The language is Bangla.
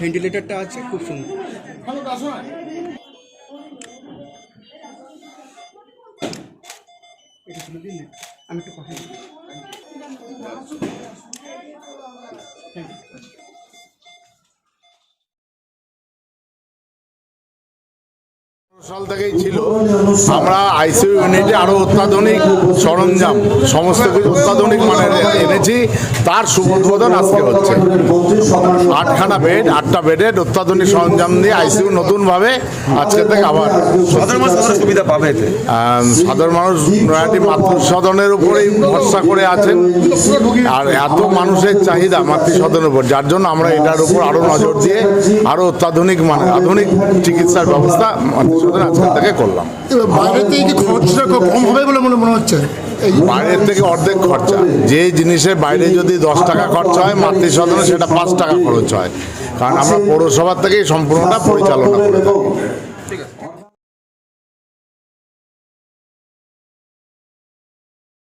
ভেন্টিলেটরটা আছে খুব সুন্দর। আমি একটু কথা সাল থেকেই ছিল আমরা আইসিইউ ইউনিটে আরও অত্যাধুনিক সরঞ্জাম সমস্ত কিছু অত্যাধুনিক মানের এনেছি তার শুভোদ্বোধন আজকে হচ্ছে। আটখানা বেড আটটা বেডের অত্যাধুনিক সরঞ্জাম দিয়ে আইসিইউ নতুনভাবে আজকে থেকে আবার সাধারণ মানুষ কতটা সুবিধা পাবে সাধারণ মানুষ নয়াটি মাতৃসদনের উপরেই ভরসা করে আছেন। আর এত মানুষের চাহিদা মাতৃসদনের উপর যার জন্য আমরা এটার উপর আরও নজর দিয়ে আরও অত্যাধুনিক মানে আধুনিক চিকিৎসার ব্যবস্থা মাতৃসদনে আজকে থেকে করলাম। এবার বাইরে থেকে কি খরচটা কম হবে বলে মনে মনে হচ্ছে? বাইরের থেকে অর্ধেক খরচা। যে জিনিসে বাইরে যদি দশ টাকা খরচা হয় মাতৃসদনে সেটা পাঁচ টাকা খরচ হয়। কারণ আমরা পৌরসভার থেকেই সম্পূর্ণটা পরিচালনা করে থাকি।